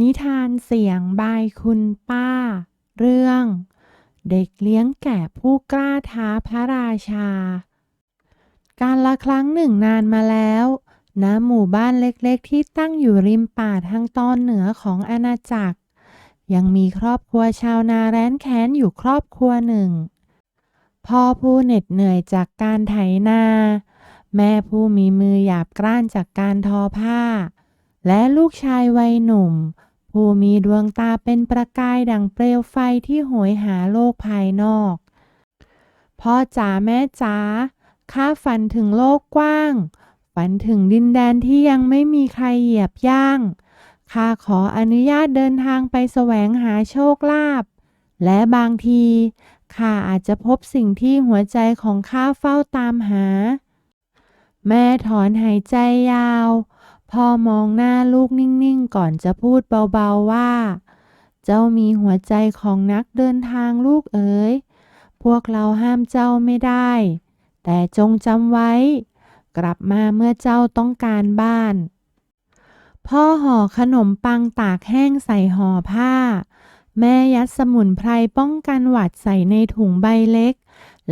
นิทานเสียงบายคุณป้า เรื่อง เด็กเลี้ยงแกะผู้กล้าท้าพระราชา การละครั้งหนึ่งนานมาแล้วณหมู่บ้านเล็กๆ ที่ตั้งอยู่ริมป่าทางตอนเหนือของอาณาจักร ยังมีครอบครัวชาวนาแร้นแค้นอยู่ครอบครัวหนึ่ง พ่อผู้เหน็ดเหนื่อยจากการไถนา แม่ผู้มีมือหยาบกร้านจากการทอผ้าและลูกชายวัยหนุ่ม ผู้มีดวงตาเป็นประกายดังเปลวไฟที่โหยหาโลกภายนอก พ่อจ๋าแม่จ๋าข้าฝันถึงโลกกว้าง ฝันถึงดินแดนที่ยังไม่มีใครเหยียบย่าง ข้าขออนุญาตเดินทางไปแสวงหาโชคลาภ และบางที ข้าอาจจะพบสิ่งที่หัวใจของข้าเฝ้าตามหา แม่ถอนหายใจยาว พ่อมองหน้าลูกนิ่งๆ ก่อนจะพูดเบาๆว่า เจ้ามีหัวใจของนักเดินทางลูกเอ๋ย พวกเราห้ามเจ้าไม่ได้ แต่จงจำไว้ กลับมาเมื่อเจ้าต้องการบ้าน พ่อห่อขนมปังตากแห้งใส่ห่อผ้า แม่ยัดสมุนไพรป้องกันหวัดใส่ในถุงใบเล็ก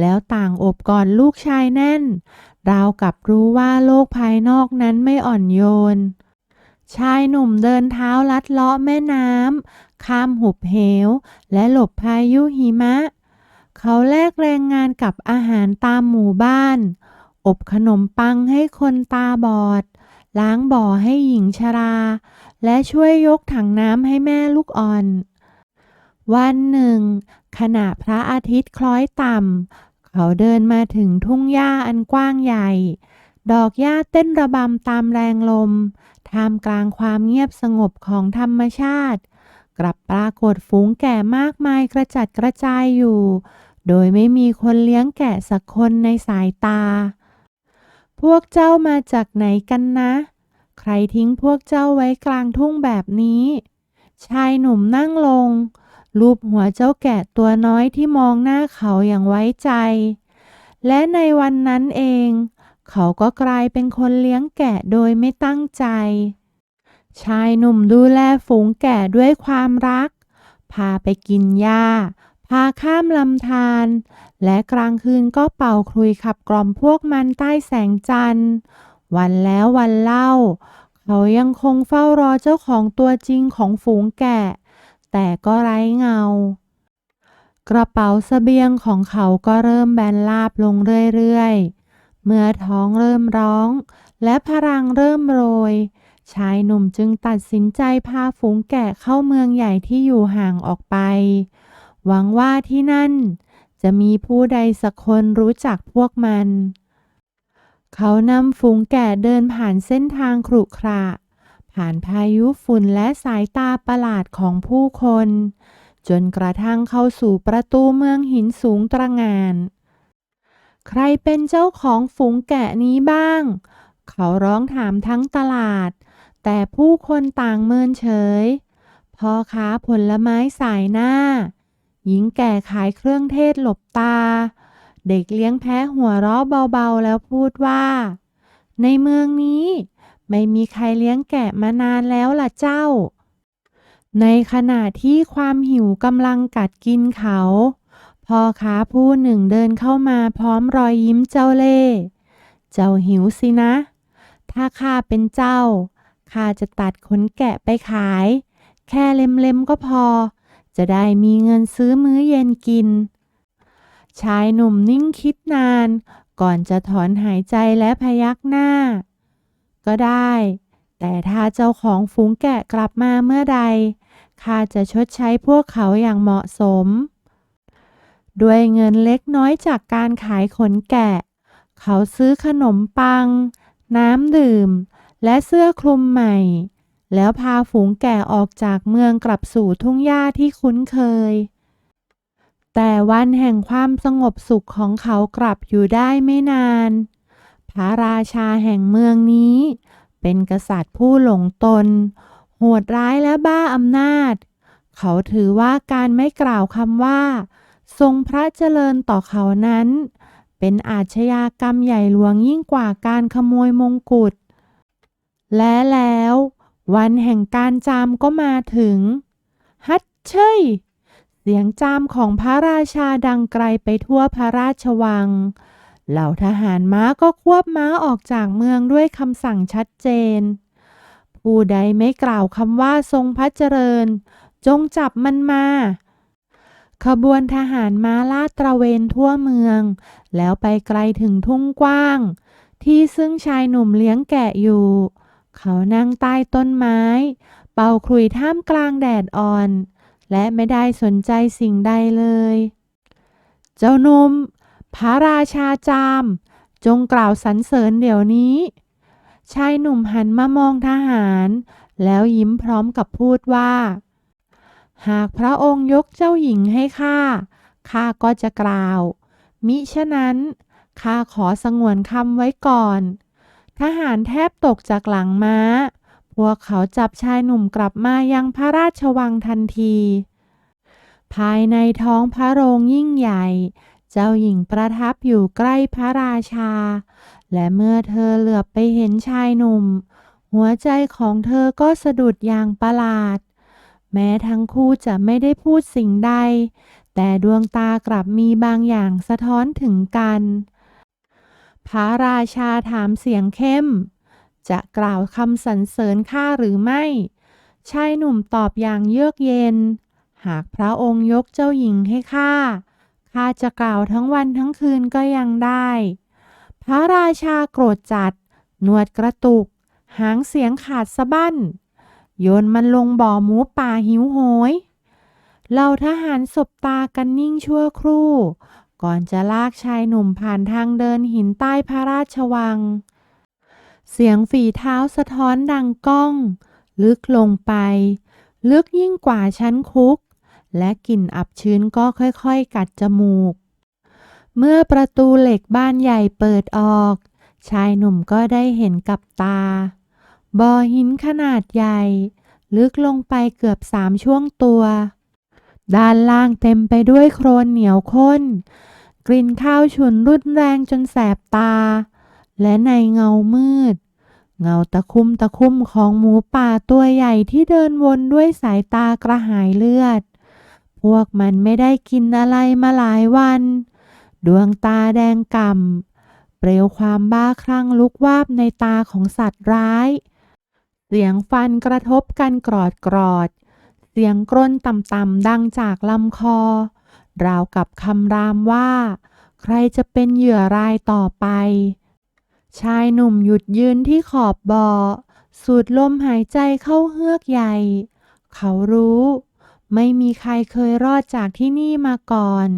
แล้วต่างอบกอดลูกชายแน่น ราวกับรู้ว่าโลกภายนอกนั้นไม่อ่อนโยน ชายหนุ่มเดินเท้าลัดเลาะแม่น้ำข้ามหุบเหว และหลบพายุหิมะ เขาแลกแรงงานกับอาหารตามหมู่บ้าน อบขนมปังให้คนตาบอด ล้างบ่อให้หญิงชรา และช่วยยกถังน้ำให้แม่ลูกอ่อน วันหนึ่ง ขณะพระอาทิตย์คล้อยต่ำ เขาเดินมาถึงทุ่งหญ้าอันกว้างใหญ่ ดอกหญ้าเต้นระบำตามแรงลม ท่ามกลางความเงียบสงบของธรรมชาติ กลับปรากฏฝูงแกะมากมายกระจัดกระจายอยู่ โดยไม่มีคนเลี้ยงแกะสักคนในสายตา พวกเจ้ามาจากไหนกันนะ ใครทิ้งพวกเจ้าไว้กลางทุ่งแบบนี้ ชายหนุ่มนั่งลง ลูบหัวเจ้าแกะตัวน้อยที่มองหน้าเขาอย่างไว้ใจ และในวันนั้นเอง เขาก็กลายเป็นคนเลี้ยงแกะโดยไม่ตั้งใจ ชายหนุ่มดูแลฝูงแกะด้วยความรัก พาไปกินหญ้า พาข้ามลำธารและกลางคืนก็เป่าคลุยขับกล่อมพวกมันใต้แสงจันทร์ วันแล้ววันเล่า เขายังคงเฝ้ารอเจ้าของตัวจริงของฝูงแกะ แต่ก็ไร้เงา กระเป๋าสเสบียงของเขาก็เริ่มแบนลาบลงเรื่อยๆ เมื่อท้องเริ่มร้อง และพลังเริ่มโรย ชายหนุ่มจึงตัดสินใจพาฝูงแกะเข้าเมืองใหญ่ที่อยู่ห่างออกไป หวังว่าที่นั่น จะมีผู้ใดสักคนรู้จักพวกมัน เขานำฝูงแกะเดินผ่านเส้นทางขรุขระ ผ่านพายุฝุ่นและสายตาประหลาดของผู้คน จนกระทั่งเข้าสู่ประตูเมืองหินสูงตระงาน ใครเป็นเจ้าของฝูงแกะนี้บ้าง เขาร้องถามทั้งตลาด แต่ผู้คนต่างเมินเฉยพ่อค้าผลไม้สายหน้า หญิงแก่ขายเครื่องเทศหลบตา เด็กเลี้ยงแพะหัวเราะเบาๆแล้วพูดว่า ในเมืองนี้ ไม่มีใครเลี้ยงแกะมานานแล้วล่ะเจ้า ในขณะที่ความหิวกำลังกัดกินเขาพ่อค้าผู้หนึ่งเดินเข้ามาพร้อมรอยยิ้มเจ้าเล่ เจ้าหิวสินะ ถ้าข้าเป็นเจ้า ข้าจะตัดขนแกะไปขาย แค่เล็มๆก็พอ จะได้มีเงินซื้อมื้อเย็นกิน ชายหนุ่มนิ่งคิดนาน ก่อนจะถอนหายใจและพยักหน้า ก็ได้ แต่ถ้าเจ้าของฝูงแกะกลับมาเมื่อใด ข้าจะชดใช้พวกเขาอย่างเหมาะสม ด้วยเงินเล็กน้อยจากการขายขนแกะ เขาซื้อขนมปัง น้ำดื่ม และเสื้อคลุมใหม่ แล้วพาฝูงแกะออกจากเมืองกลับสู่ทุ่งหญ้าที่คุ้นเคย แต่วันแห่งความสงบสุขของเขากลับอยู่ได้ไม่นาน พระราชาแห่งเมืองนี้ เป็นกษัตริย์ผู้หลงตน โหดร้ายและบ้าอำนาจ เขาถือว่าการไม่กล่าวคำว่า ทรงพระเจริญต่อเขานั้น เป็นอาชญากรรมใหญ่หลวงยิ่งกว่าการขโมยมงกุฎ และแล้ว วันแห่งการจามก็มาถึง ฮัตเชยเสียงจามของพระราชาดังไกลไปทั่วพระราชวัง เหล่าทหารม้าก็ควบม้าออกจากเมืองด้วยคำสั่งชัดเจน ผู้ใดไม่กล่าวคำว่าทรงพระเจริญ จงจับมันมา ขบวนทหารม้าลาดตระเวนทั่วเมือง แล้วไปไกลถึงทุ่งกว้าง ที่ซึ่งชายหนุ่มเลี้ยงแกะอยู่ เขานั่งใต้ต้นไม้ เป่าขลุ่ยท่ามกลางแดดอ่อน และไม่ได้สนใจสิ่งใดเลย เจ้าหนุ่ม พระราชาจาม จงกล่าวสรรเสริญเดี๋ยวนี้ ชายหนุ่มหันมามองทหาร แล้วยิ้มพร้อมกับพูดว่า หากพระองค์ยกเจ้าหญิงให้ข้า ข้าก็จะกล่าว มิฉะนั้น ข้าขอสงวนคำไว้ก่อน ทหารแทบตกจากหลังม้า พวกเขาจับชายหนุ่มกลับมายังพระราชวังทันที ภายในท้องพระโรงยิ่งใหญ่ เจ้าหญิงประทับอยู่ใกล้พระราชา และเมื่อเธอเหลือบไปเห็นชายหนุ่ม หัวใจของเธอก็สะดุดอย่างประหลาด แม้ทั้งคู่จะไม่ได้พูดสิ่งใด แต่ดวงตากลับมีบางอย่างสะท้อนถึงกัน พระราชาถามเสียงเข้ม จะกล่าวคำสรรเสริญข้าหรือไม่ชายหนุ่มตอบอย่างเยือกเย็น หากพระองค์ยกเจ้าหญิงให้ข้า ข้าจะกล่าวทั้งวันทั้งคืนก็ยังได้ พระราชาโกรธจัด หนวดกระตุก หางเสียงขาดสะบั้น โยนมันลงบ่อหมูป่าหิวโหยเหล่าทหารสบตากันนิ่งชั่วครู่ ก่อนจะลากชายหนุ่มผ่านทางเดินหินใต้พระราชวัง เสียงฝีเท้าสะท้อนดังก้อง ลึกลงไป ลึกยิ่งกว่าชั้นคุก และกลิ่นอับชื้นก็ค่อยๆ กัดจมูก เมื่อประตูเหล็กบ้านใหญ่เปิดออก ชายหนุ่มก็ได้เห็นกับตา บ่อหินขนาดใหญ่ ลึกลงไปเกือบสามช่วงตัว ด้านล่างเต็มไปด้วยโครนเหนียวข้น กลิ่นข้าวฉุนรุนแรงจนแสบตา และในเงามืดเงาตะคุ่มตะคุ่มของหมูป่าตัวใหญ่ที่เดินวนด้วยสายตากระหายเลือด พวกมันไม่ได้กินอะไรมาหลายวัน ดวงตาแดงก่ำเปลวความบ้าคลั่งลุกวาบในตาของสัตว์ร้าย เสียงฟันกระทบกันกรอดกรอด เสียงกรนต่ำๆดังจากลำคอ ราวกับคำรามว่า ใครจะเป็นเหยื่อรายต่อไป ชายหนุ่มหยุดยืนที่ขอบบ่อสูดลมหายใจเข้าเฮือกใหญ่ เขารู้ ไม่มีใครเคยรอดจากที่นี่มาก่อน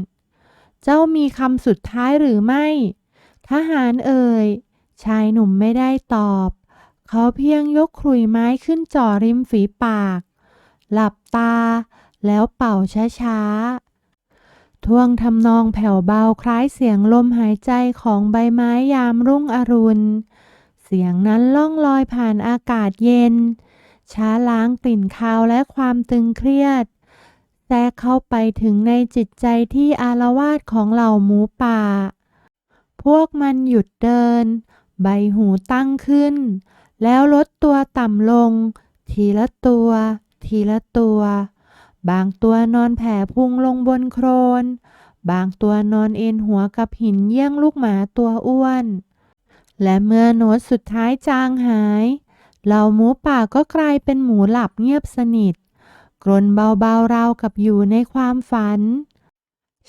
เจ้ามีคำสุดท้ายหรือไม่ ทหารเอ่ย ชายหนุ่มไม่ได้ตอบ เขาเพียงยกขลุ่ยไม้ขึ้นจ่อริมฝีปาก หลับตา แล้วเป่าช้าๆ ท่วงทำนองแผ่วเบาคล้ายเสียงลมหายใจของใบไม้ยามรุ่งอรุณ เสียงนั้นล่องลอยผ่านอากาศเย็นช้าล้างกลิ่นคาวและความตึงเครียด แทรกเข้าไปถึงในจิตใจที่อารวาสของเหล่าหมูป่า พวกมันหยุดเดิน ใบหูตั้งขึ้น แล้วลดตัวต่ำลง ทีละตัว ทีละตัว บางตัวนอนแผ่พุงลงบนโครน บางตัวนอนเอนหัวกับหินเยี่ยงลูกหมาตัวอ้วน และเมื่อโน้ตสุดท้ายจางหาย เหล่าหมูป่าก็กลายเป็นหมูหลับเงียบสนิท กรนเบาๆราวกับอยู่ในความฝัน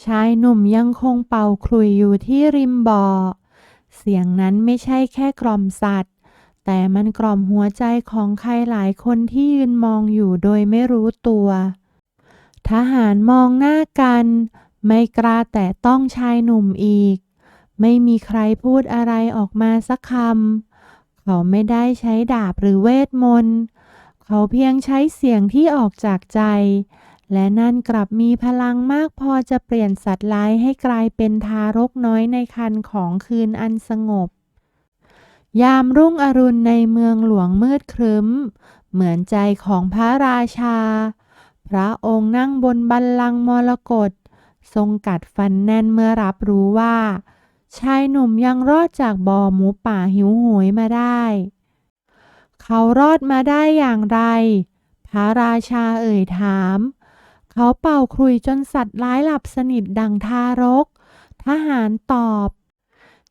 ชายหนุ่มยังคงเป่าขลุ่ยอยู่ที่ริมบ่อ เสียงนั้นไม่ใช่แค่กล่อมสัตว์ แต่มันกล่อมหัวใจของใครหลายคนที่ยืนมองอยู่โดยไม่รู้ตัว ทหารมองหน้ากัน ไม่กล้าแต่ต้องชายหนุ่มอีก ไม่มีใครพูดอะไรออกมาสักคำเขาไม่ได้ใช้ดาบหรือเวทมนต์ เขาเพียงใช้เสียงที่ออกจากใจ และนั่นกลับมีพลังมากพอจะเปลี่ยนสัตว์ร้ายให้กลายเป็นทารกน้อยในคันของคืนอันสงบ ยามรุ่งอรุณในเมืองหลวงมืดครึ้ม เหมือนใจของพระราชา พระองค์นั่งบนบัลลังก์มรกตทรงกัดฟันแน่นเมื่อรับรู้ว่า ชายหนุ่มยังรอดจากบ่อหมูป่าหิวโหยมาได้ เขารอดมาได้อย่างไร พระราชาเอ่ยถาม เขาเป่าครุยจนสัตว์ร้ายหลับสนิทดังทารก ทหารตอบ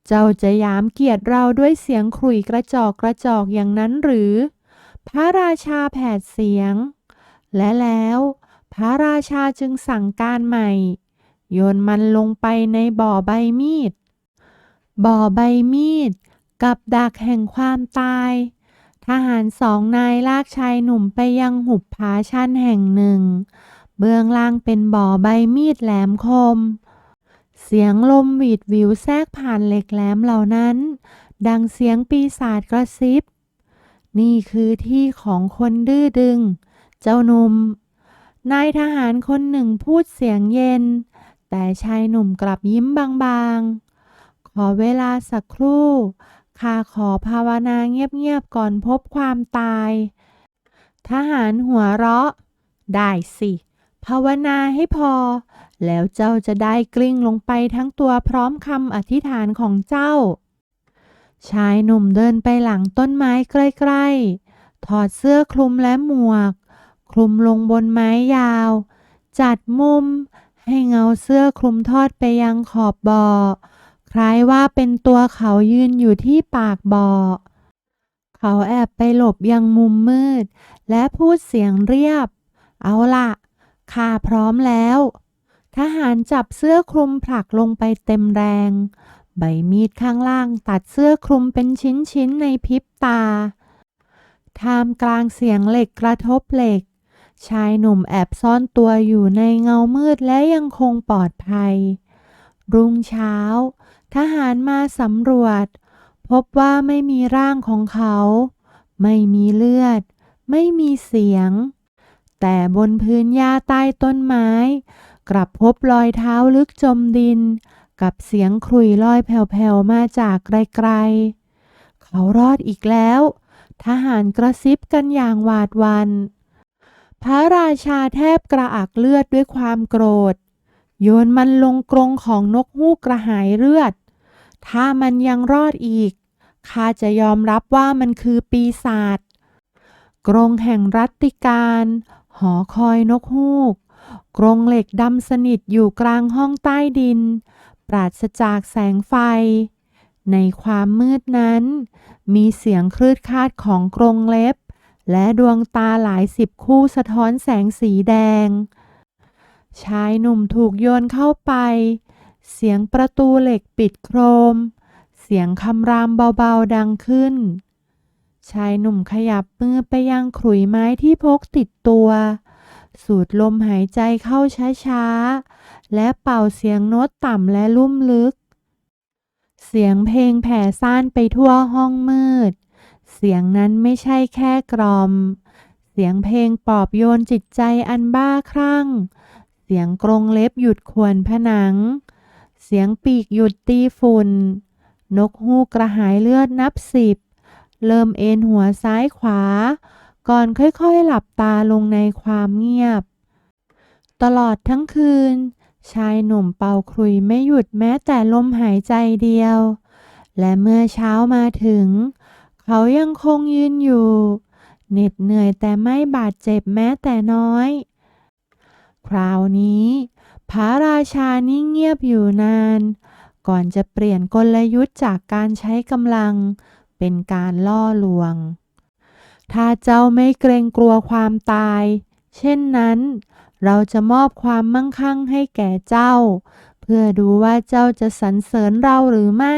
เจ้าจะยามเกียรติเราด้วยเสียงขรุยกระจอกกระจอกอย่างนั้นหรือ พระราชาแผดเสียง และแล้วพระราชาจึงสั่งการใหม่ โยนมันลงไปในบ่อใบมีด บ่อใบมีด กับดักแห่งความตาย ทหารสองนายลากชายหนุ่มไปยังหุบผาชันแห่งหนึ่ง เบื้องล่างเป็นบ่อใบมีดแหลมคม เสียงลมหวีดวิวแทรกผ่านเหล็กแหลมเหล่านั้น ดังเสียงปีศาจกระซิบ นี่คือที่ของคนดื้อดึง เจ้าหนุ่มนายทหารคนหนึ่งพูดเสียงเย็น แต่ชายหนุ่มกลับยิ้มบางๆ ขอเวลาสักครู่ ข้าขอภาวนาเงียบๆก่อนพบความตาย ทหารหัวเราะ ได้สิ ภาวนาให้พอ แล้วเจ้าจะได้กลิ้งลงไปทั้งตัวพร้อมคำอธิษฐานของเจ้า ชายหนุ่มเดินไปหลังต้นไม้ใกล้ๆ ถอดเสื้อคลุมและหมวก คลุมลงบนไม้ยาว จัดมุม ให้เงาเสื้อคลุมทอดไปยังขอบบ่อ คล้ายว่าเป็นตัวเขายืนอยู่ที่ปากบ่อ เขาแอบไปหลบยังมุมมืด และพูดเสียงเรียบ เอาล่ะข้าพร้อมแล้ว ทหารจับเสื้อคลุมผลักลงไปเต็มแรง ใบมีดข้างล่างตัดเสื้อคลุมเป็นชิ้นๆในพริบตา ท่ามกลางเสียงเหล็กกระทบเหล็ก ชายหนุ่มแอบซ่อนตัวอยู่ในเงามืดและยังคงปลอดภัย รุ่งเช้า ทหารมาสำรวจ พบว่าไม่มีร่างของเขา ไม่มีเลือด ไม่มีเสียง แต่บนพื้นหญ้าใต้ต้นไม้ กลับพบรอยเท้าลึกจมดิน กับเสียงขลุ่ยลอยแผ่วๆมาจากไกลๆ เขารอดอีกแล้ว ทหารกระซิบกันอย่างหวาดหวัน พระราชาแทบกระอักเลือดด้วยความโกรธโยนมันลงกรงของนกฮูกกระหายเลือด ถ้ามันยังรอดอีก ข้าจะยอมรับว่ามันคือปีศาจ กรงแห่งรัตติการ หอคอยนกฮูก กรงเหล็กดำสนิทอยู่กลางห้องใต้ดิน ปราศจากแสงไฟ ในความมืดนั้น มีเสียงคลืดคาดของกรงเล็บ และดวงตาหลายสิบคู่สะท้อนแสงสีแดง ชายหนุ่มถูกโยนเข้าไป เสียงประตูเหล็กปิดโครม เสียงคำรามเบาๆดังขึ้น ชายหนุ่มขยับมือไปยังขลุยไม้ที่พกติดตัว สูดลมหายใจเข้าช้าๆ และเป่าเสียงโน้ตต่ำและลุ่มลึก เสียงเพลงแผ่ซ่านไปทั่วห้องมืด เสียงนั้นไม่ใช่แค่กรอม เสียงเพลงปลอบโยนจิตใจอันบ้าคลั่ง เสียงกรงเล็บหยุดข่วนผนัง เสียงปีกหยุดตีฝุ่น นกฮูกกระหายเลือดนับสิบ เริ่มเอ็นหัวซ้ายขวา ก่อนค่อยๆหลับตาลงในความเงียบ ตลอดทั้งคืน ชายหนุ่มเป่าครุยไม่หยุดแม้แต่ลมหายใจเดียว และเมื่อเช้ามาถึง เขายังคงยืนอยู่เหน็ดเหนื่อยแต่ไม่บาดเจ็บแม้แต่น้อย คราวนี้ พระราชานิ่งเงียบอยู่นาน ก่อนจะเปลี่ยนกลยุทธ์จากการใช้กำลัง เป็นการล่อลวง ถ้าเจ้าไม่เกรงกลัวความตาย เช่นนั้น เราจะมอบความมั่งคั่งให้แก่เจ้า เพื่อดูว่าเจ้าจะสรรเสริญเราหรือไม่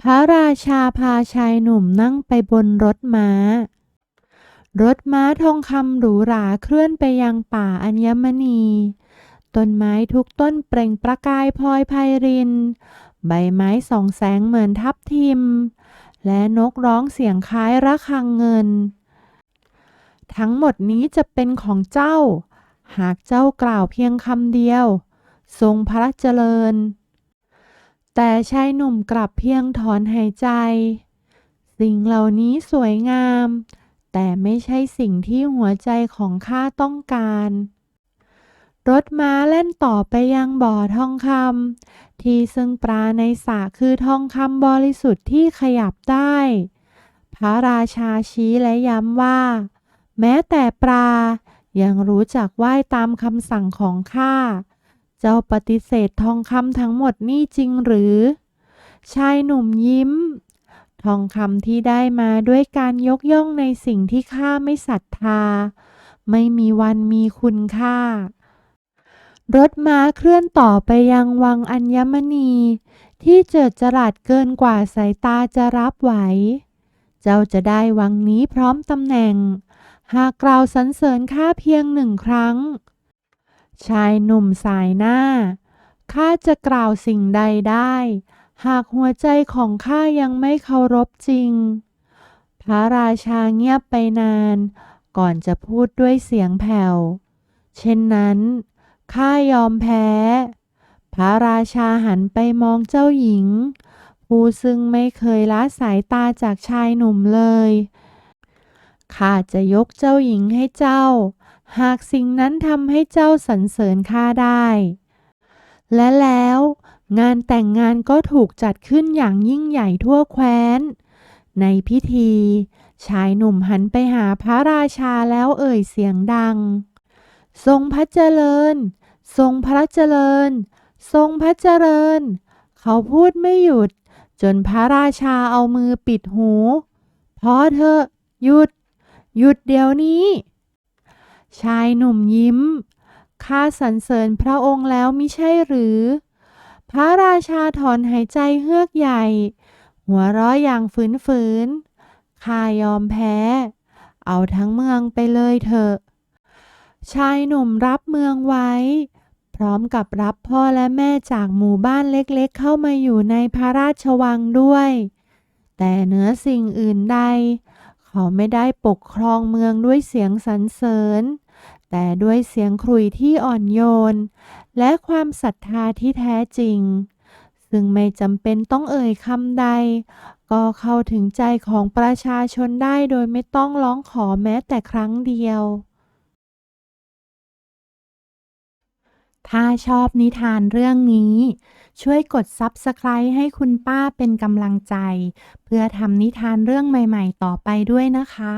พระราชาพาชายหนุ่มนั่งไปบนรถม้ารถม้าทองคำหรูหราเคลื่อนไปยังป่าอัญมณี ต้นไม้ทุกต้นเปล่งประกายพลอยไพริน ใบไม้ส่องแสงเหมือนทับทิม และนกร้องเสียงคล้ายระฆังเงิน ทั้งหมดนี้จะเป็นของเจ้า หากเจ้ากล่าวเพียงคำเดียว ทรงพระเจริญ แต่ชายหนุ่มกลับเพียงถอนหายใจ สิ่งเหล่านี้สวยงาม แต่ไม่ใช่สิ่งที่หัวใจของข้าต้องการ รถม้าเล่นต่อไปยังบ่อทองคำที่ซึ่งปลาในสระคือทองคำบริสุทธิ์ที่ขยับได้พพระราชาชี้และย้ำว่า แม้แต่ปลายังรู้จักว่ายตามคำสั่งของข้า เจ้าปฏิเสธทองคำทั้งหมดนี่จริงหรือ ชายหนุ่มยิ้ม ทองคำที่ได้มาด้วยการยกย่องในสิ่งที่ข้าไม่ศรัทธา ไม่มีวันมีคุณค่า รถม้าเคลื่อนต่อไปยังวังอัญมณี ที่เจิดจรัสเกินกว่าสายตาจะรับไหว เจ้าจะได้วังนี้พร้อมตำแหน่ง หากกล่าวสรรเสริญข้าเพียงหนึ่งครั้ง ชายหนุ่มสายหน้า ข้าจะกล่าวสิ่งใดได้ หากหัวใจของข้ายังไม่เคารพจริง พระราชาเงียบไปนาน ก่อนจะพูดด้วยเสียงแผ่ว เช่นนั้น ข้ายอมแพ้ พระราชาหันไปมองเจ้าหญิง ผู้ซึ่งไม่เคยละสายตาจากชายหนุ่มเลย ข้าจะยกเจ้าหญิงให้เจ้า หากสิ่งนั้นทำให้เจ้าสรรเสริญข้าได้ และแล้วงานแต่งงานก็ถูกจัดขึ้นอย่างยิ่งใหญ่ทั่วแคว้น ในพิธี ชายหนุ่มหันไปหาพระราชาแล้วเอ่ยเสียงดัง ทรงพระเจริญ ทรงพระเจริญ ทรงพระเจริญ เขาพูดไม่หยุด จนพระราชาเอามือปิดหูพอเถอหยุด หยุดเดี๋ยวนี้ ชายหนุ่มยิ้ม ข้าสรรเสริญพระองค์แล้วมิใช่หรือ พระราชาถอนหายใจเฮือกใหญ่ หัวเราะอย่างฝืนๆข้ายอมแพ้ เอาทั้งเมืองไปเลยเถอะ ชายหนุ่มรับเมืองไว้ พร้อมกับรับพ่อและแม่จากหมู่บ้านเล็กๆ เข้ามาอยู่ในพระราชวังด้วย แต่เหนือสิ่งอื่นใด เขาไม่ได้ปกครองเมืองด้วยเสียงสรรเสริญ แต่ด้วยเสียงครุยที่อ่อนโยน และความศรัทธาที่แท้จริง ซึ่งไม่จำเป็นต้องเอ่ยคำใด ก็เข้าถึงใจของประชาชนได้โดยไม่ต้องร้องขอแม้แต่ครั้งเดียว ถ้าชอบนิทานเรื่องนี้ ช่วยกด Subscribe ให้คุณป้าเป็นกำลังใจ เพื่อทำนิทานเรื่องใหม่ ๆ ต่อไปด้วยนะคะ